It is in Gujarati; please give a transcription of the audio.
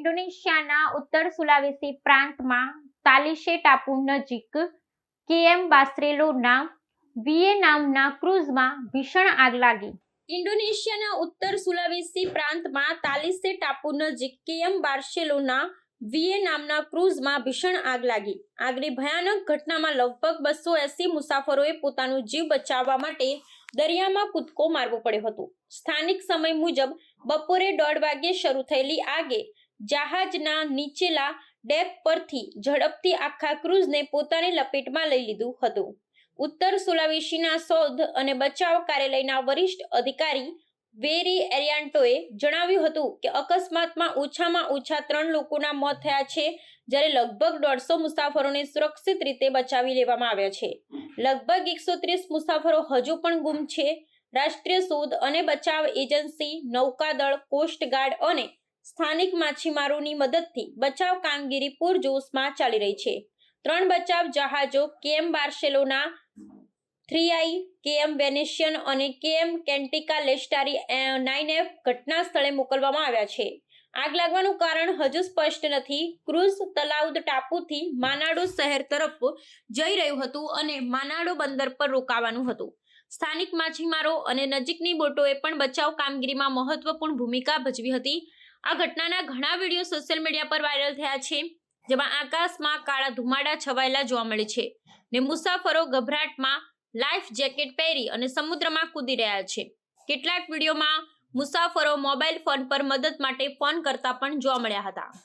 ઇન્ડોનેશિયાના ઉત્તર સુલાવેસી પ્રાંતમાં તાલિશે ટાપુ નજીક કેએમ બાસ્ત્રેલોના વીએ નામના ક્રૂઝમાં ભીષણ આગ લાગી. ઇન્ડોનેશિયાના ઉત્તર સુલાવેસી પ્રાંતમાં તાલિસે ટાપુ નજીક કેએમ બાર્સેલોના વીએ નામના ક્રૂઝમાં ભીષણ આગ લાગી. આગની ભયાનક ઘટનામાં લગભગ બસો એસી મુસાફરોએ પોતાનો જીવ બચાવવા માટે દરિયામાં કૂદકો મારવો પડ્યો હતો. સ્થાનિક સમય મુજબ બપોરે દોઢ વાગ્યે શરૂ થયેલી આગે જહાજના નીચેલા ડેક પરથી ઝડપથી આખા ક્રૂઝને પોતાની લપેટમાં લઈ લીધું હતું. ઉત્તર સુલાવેશીના શોધ અને બચાવ કાર્યાલયના વરિષ્ઠ અધિકારી વેરી એરિયાન્ટોએ જણાવ્યું હતું કે અકસ્માતમાં ઓછામાં ઓછા ત્રણ લોકોના મોત થયા છે, જ્યારે લગભગ દોઢસો મુસાફરોને સુરક્ષિત રીતે બચાવી લેવામાં આવ્યા છે. લગભગ એકસો ત્રીસ મુસાફરો હજુ પણ ગુમ છે. રાષ્ટ્રીય શોધ અને બચાવ એજન્સી, નૌકાદળ, કોસ્ટગાર્ડ અને સ્થાનિક માછીમારોની મદદથી બચાવ કામગીરી પૂરજોશમાં ચાલી રહી છે. ત્રણ બચાવ જહાજો KM Barcelona, three I, KM Venetian અને KM Kantika Lestari nine F ઘટના સ્થળે મોકલવામાં આવ્યા છે. આગ લાગવાનું કારણ હજુ સ્પષ્ટ નથી. ક્રુઝ તલાઉદ ટાપુથી માનાડો શહેર તરફ જઈ રહ્યું હતું અને માનાડો બંદર પર રોકાવાનું હતું. સ્થાનિક માછીમારો અને નજીકની બોટોએ પણ બચાવ કામગીરીમાં મહત્વપૂર્ણ ભૂમિકા ભજવી હતી. આ ઘટનાના ઘણા વીડિયો સોશિયલ મીડિયા પર વાયરલ થયા છે, જેમાં આકાશમાં કાળા ધુમાડા છવાયેલા જોવા મળે છે ને મુસાફરો ગભરાટમાં લાઈફ જેકેટ પહેરી અને સમુદ્રમાં કૂદી રહ્યા છે. કેટલાક વિડીયોમાં મુસાફરો મોબાઈલ ફોન પર મદદ માટે ફોન કરતા પણ જોવા મળ્યા હતા.